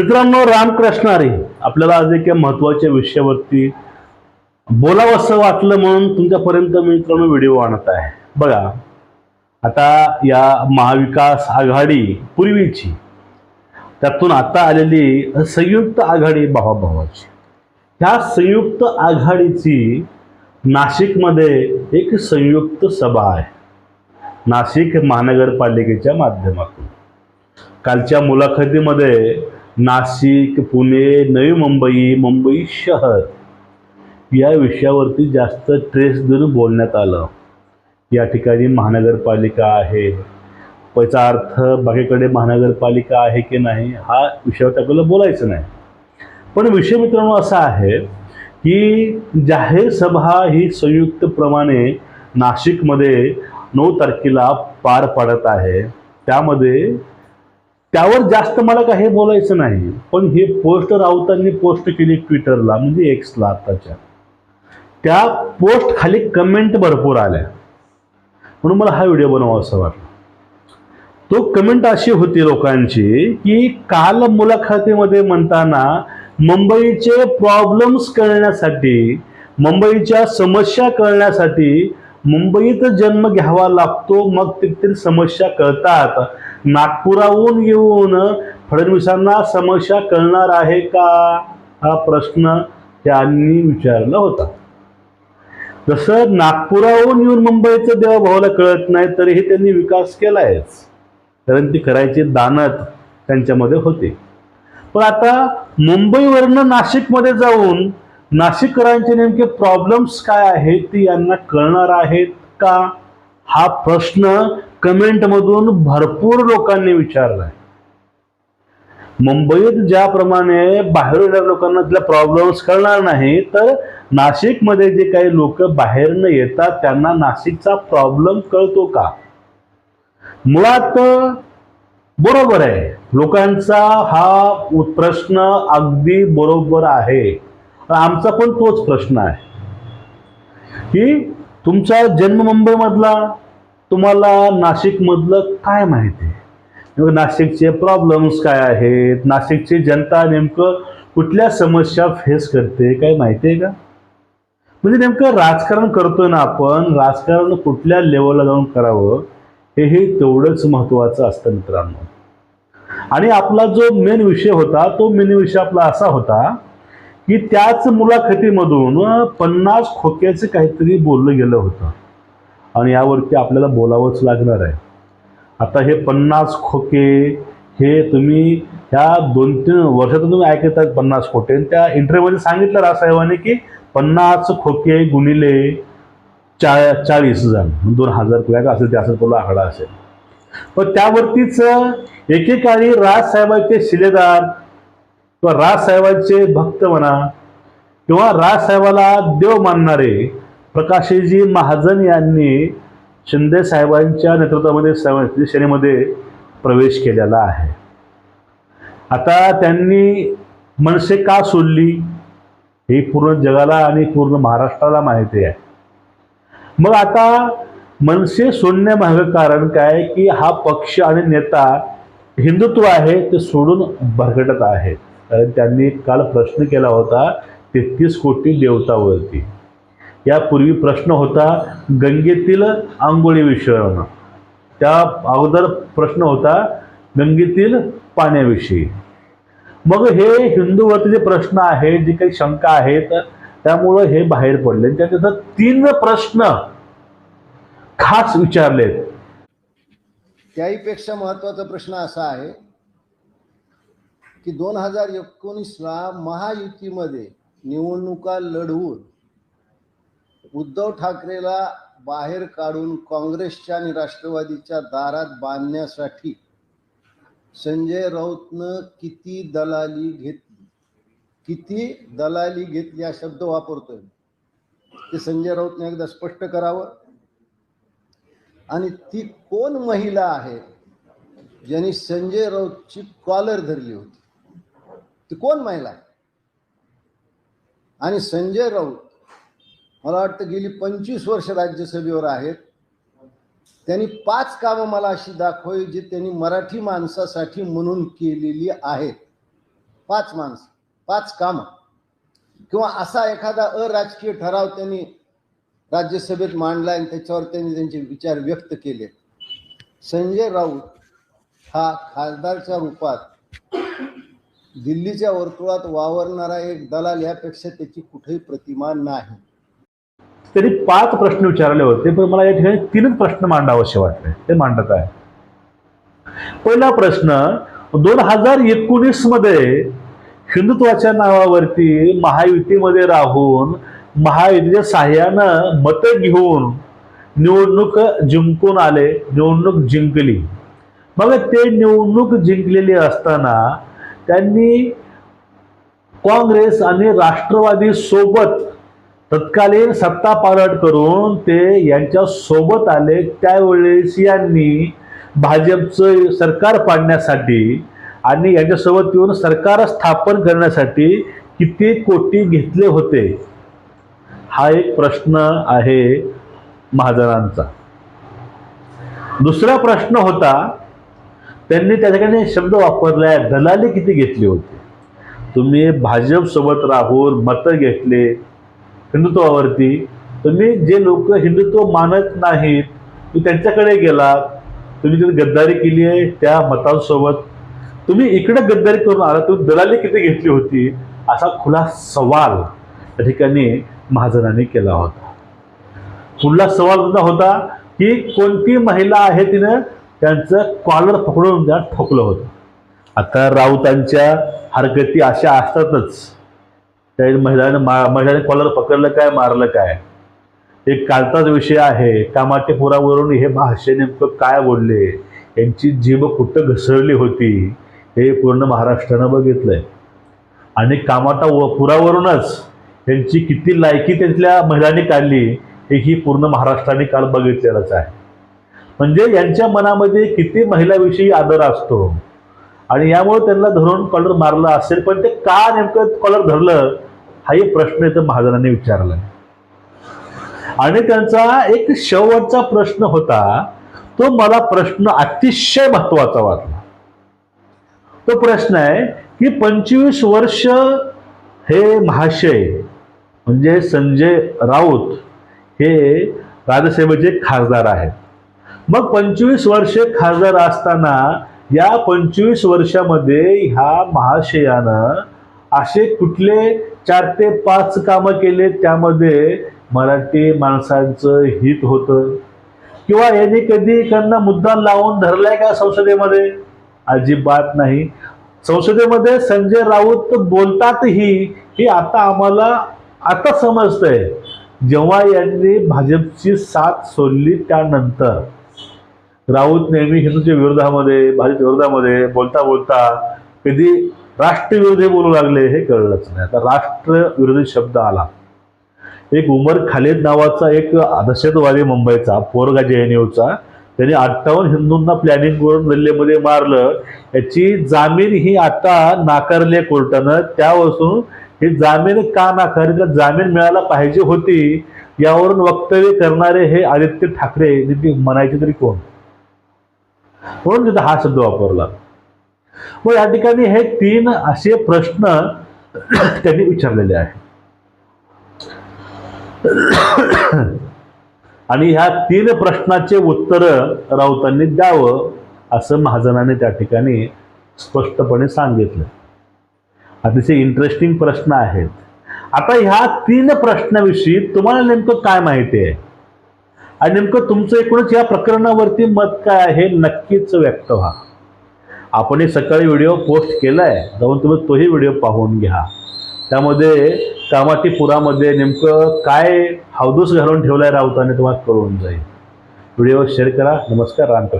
मित्रांनो रामकृष्ण अरे आपल्याला आज एका महत्त्वाच्या विषयावरती बोलावंसं वाटलं म्हणून तुमच्यापर्यंत मित्रांनो व्हिडिओ आणत आहे. बघा आता या महाविकास आघाडी पूर्वीची त्यातून आता आलेली संयुक्त आघाडी भावाभावाची ह्या संयुक्त आघाडीची नाशिकमध्ये एक संयुक्त सभा आहे. नाशिक महानगरपालिकेच्या माध्यमातून. कालच्या मुलाखतीमध्ये नाशिक पुणे नवी मुंबई मुंबई शहर. या विषयावरती जास्त ट्रेस देऊन बोलण्यात आलं. या ठिकाणी महानगरपालिका आहे. त्याचा अर्थ बाकीकडे महानगरपालिका आहे की नाही हा विषयावर आपल्याला बोलायचं नाही. पण विषय मित्रांनो असा आहे की जाहीर सभा ही संयुक्तप्रमाणे नाशिकमध्ये नऊ तारखेला पार पडत आहे. त्यामध्ये त्यावर जास्त मला काही बोलायचं नाही. पण हे पोस्ट राऊतांनी पोस्ट केली ट्विटरला म्हणजे एक्सला आताच्या. त्या पोस्ट खाली कमेंट भरपूर आल्या. म्हणून मला हा व्हिडिओ बनवा असं वाटलं. तो कमेंट अशी होती लोकांची की काल मुलाखतीमध्ये म्हणताना मुंबईचे प्रॉब्लेम्स कळण्यासाठी मुंबईच्या समस्या कळण्यासाठी मुंबईत जन्म घ्यावा लागतो मग तिथतील समस्या कळतात. नागपुराहून येऊन फडणवीसांना समस्या कळणार आहे का? हा प्रश्न त्यांनी विचारला होता. जसं नागपुराहून येऊन मुंबईचं देवाभावाला कळत नाही तरीही त्यांनी विकास केलायच. कारण ती करायची दानत त्यांच्यामध्ये होते. पण आता मुंबईवरनं नाशिकमध्ये जाऊन नाशिककरांचे नेमके प्रॉब्लेम्स काय आहेत ते यांना कळणार आहेत का? हा प्रश्न कमेंटमधून भरपूर लोकांनी विचारलाय. मुंबईत ज्याप्रमाणे बाहेर येणाऱ्या लोकांना तिथल्या प्रॉब्लेम्स कळणार नाही तर नाशिकमध्ये जे काही लोक बाहेरनं येतात त्यांना नाशिकचा प्रॉब्लेम कळतो का? मुळात बरोबर आहे. लोकांचा हा प्रश्न अगदी बरोबर आहे. आमचा पण तोच प्रश्न आहे. की तुमचा जन्म मुंबईमधला तुम्हाला नाशिकमधलं काय माहिती? आहे नाशिकचे प्रॉब्लेम्स काय आहेत? नाशिकची जनता नेमकं कुठल्या समस्या फेस करते काय माहिती आहे का? म्हणजे नेमकं राजकारण करतोय ना आपण राजकारण कुठल्या लेवलला जाऊन करावं हे हे तेवढंच महत्त्वाचं असतं मित्रांनो. आणि आपला जो मेन विषय होता तो मेन विषय आपला असा होता की त्याच मुलाखतीमधून पन्नास खोक्याचं काहीतरी बोललं गेलं होतं. आणि यावरती आपल्याला बोलावंच लागणार आहे. आता हे पन्नास खोके हे तुम्ही ह्या दोन तीन वर्षातून तुम्ही ऐकत आहात पन्नास खोके. आणि त्या इंटरव्ह्यूमध्ये सांगितलं रासाहेबांनी की पन्नास खोके गुणिले चा चाळीस जण दोन हजार किंवा असेल ते असेल तुला आकडा असेल. पण त्यावरतीच एकेकाळी राजसाहेबांचे शिलेदार किंवा राजसाहेबांचे भक्त म्हणा किंवा राजसाहेबाला देव मानणारे प्रकाशजी महाजन यांनी शिंदे साहेबांच्या नेतृत्वामध्ये साहेब- सेनेमध्ये प्रवेश केलेला आहे. आता त्यांनी मनसे का सोडली? हे पूर्ण जगाला आणि पूर्ण महाराष्ट्राला माहिती आहे. मग आता मनसे सोडण्यामागं कारण काय? की हा पक्ष आणि नेता हिंदुत्व आहे ते सोडून भरकटत आहेत. कारण त्यांनी काल प्रश्न केला होता तेहतीस कोटी देवतावरती. यापूर्वी प्रश्न होता गंगेतील आंघोळी विषयानं त्या अगोदर प्रश्न होता गंगेतील पाण्याविषयी. मग हे हिंदूवरती जे प्रश्न आहेत जे काही शंका आहेत त्यामुळं हे बाहेर पडले. त्याच्यात तीन प्रश्न खास विचारलेत. त्याहीपेक्षा महत्त्वाचा प्रश्न असा आहे की दोन हजार एकोणीसला महायुतीमध्ये निवडणुका लढवून उद्धव ठाकरेला बाहेर काढून काँग्रेसच्या आणि राष्ट्रवादीच्या दारात बांधण्यासाठी संजय राऊतनं किती दलाली घेतली? किती दलाली घेतली हा शब्द वापरतोय ते संजय राऊतने एकदा स्पष्ट करावं. आणि ती कोण महिला आहे ज्यांनी संजय राऊतची कॉलर धरली होती? ती कोण महिला? आहे आणि संजय राऊत मला वाटतं गेली पंचवीस वर्ष राज्यसभेवर आहेत. त्यांनी पाच कामं मला अशी दाखवली जी त्यांनी मराठी माणसासाठी म्हणून केलेली आहेत. पाच माणसं पाच कामं. किंवा असा एखादा अराजकीय ठराव त्यांनी राज्यसभेत मांडला आणि त्याच्यावर त्यांनी त्यांचे विचार व्यक्त केले. संजय राऊत हा खासदारच्या रूपात दिल्लीच्या वर्तुळात वावरणारा एक दलाल यापेक्षा त्याची कुठेही प्रतिमा नाही. त्यांनी पाच प्रश्न विचारले होते पण मला या ठिकाणी तीनच प्रश्न मांडावेसे वाटले. ते मांडत आहे. पहिला प्रश्न दोन हजार एकोणीसमध्ये हिंदुत्वाच्या नावावरती महायुतीमध्ये राहून महायुतीच्या सहाय्यानं मतं घेऊन निवडणूक जिंकून आले निवडणूक जिंकली. मग ते निवडणूक जिंकलेली असताना त्यांनी काँग्रेस आणि राष्ट्रवादी सोबत तत्कालीन सत्ता पालट करून ते यांच्या सोबत आले. त्यावेळेस यांनी भाजपचं सरकार पाडण्यासाठी आणि यांच्यासोबत येऊन सरकार स्थापन करण्यासाठी किती कोटी घेतले होते? हा एक प्रश्न आहे महाजनांचा. दुसरा प्रश्न होता त्यांनी त्या ठिकाणी शब्द वापरलाय दलाली किती घेतली होती? तुम्ही भाजप सोबत राहून मतं घेतले हिंदुत्वावरती तुम्ही जे लोक हिंदुत्व मानत नाहीत तुम्ही त्यांच्याकडे गेलात तुम्ही तिथे गद्दारी केली आहे त्या मतांसोबत. तुम्ही इकडे गद्दारी करून आला तुम्ही दलाली किती घेतली होती? असा खुला सवाल त्या ठिकाणी महाजनांनी केला होता. पुढला सवाल सुद्धा होता की कोणती महिला आहे तिनं त्यांचं कॉलर पकडून त्या ठोकलं होतं. आता राऊतांच्या हरकती अशा असतातच. त्या महिलाने मा महिलाने कॉलर पकडलं काय मारलं काय? एक कालचाच विषय आहे. कामाटेपुरावरून हे भाष्य नेमकं काय बोलले? यांची जीभ कुठं घसरली होती? हे पूर्ण महाराष्ट्रानं बघितलंय. आणि कामाटा व- पुरावरूनच त्यांची किती लायकी त्यातल्या महिलांनी काढली हे ही पूर्ण महाराष्ट्राने काल बघितलेलंच आहे. म्हणजे यांच्या मनामध्ये किती महिलाविषयी आदर असतो? आणि यामुळे त्यांना धरून कॉलर मारलं असेल पण ते का नेमकं कॉलर धरलं हाही प्रश्न इथं महाजनांनी विचारला. आणि त्यांचा एक शेवटचा प्रश्न होता तो मला प्रश्न अतिशय महत्त्वाचा वाटला. तो प्रश्न आहे की पंचवीस वर्ष हे महाशय म्हणजे संजय राऊत हे राज्यसेवेचे खासदार आहेत. मग पंचवीस वर्षे खासदार असताना या पंचवीस वर्षामध्ये ह्या महाशयानं असे कुठले चार ते पाच कामं केले त्यामध्ये मराठी माणसांचं हित होतं? किंवा यांनी कधी त्यांना मुद्दा लावून धरलाय का संसदेमध्ये? अजिबात नाही. संसदेमध्ये संजय राऊत बोलतातही हे आता आम्हाला आता समजतंय. जेव्हा यांनी भाजपची साथ सोडली त्यानंतर राऊत नेहमी हिंदूच्या विरोधामध्ये भाजप विरोधामध्ये बोलता बोलता कधी राष्ट्रविरोधी बोलू लागले हे कळलंच नाही. आता राष्ट्रविरोधी शब्द आला. एक उमर खालेद नावाचा एक दहशतवादी मुंबईचा पोरगा जी एन यूचा त्याने अठ्ठावन्न हिंदूंना प्लॅनिंग करून दिल्लीमध्ये मारलं. याची जामीन ही आता नाकारली आहे कोर्टानं. त्यापासून ही जामीन का नाकारली? तर जामीन मिळायला पाहिजे होती. यावरून वक्तव्य करणारे हे आदित्य ठाकरे म्हणायचे तरी कोण? म्हणून तिथं हा शब्द वापरला. मग या ठिकाणी हे तीन असे प्रश्न त्यांनी विचारलेले आहे आणि ह्या तीन प्रश्नाचे उत्तर राऊतांनी द्यावं असं महाजनाने त्या ठिकाणी स्पष्टपणे सांगितलं. अतिशय इंटरेस्टिंग प्रश्न आहेत. आता ह्या तीन प्रश्नाविषयी तुम्हाला नेमकं काय माहिती आहे? आणि नेमकं तुमचं एकूणच या प्रकरणावरती मत काय आहे हे नक्कीच व्यक्त व्हा. आपण सकाळी व्हिडिओ पोस्ट केलाय जाऊन तुम्ही तोही व्हिडिओ पाहून घ्या. त्यामध्ये कामाटीपुरामध्ये नेमकं काय हावदूस घालून ठेवलाय राऊताने तुम्हाला कळून जाईल. व्हिडिओ शेअर करा. नमस्कार रामकृष्ण.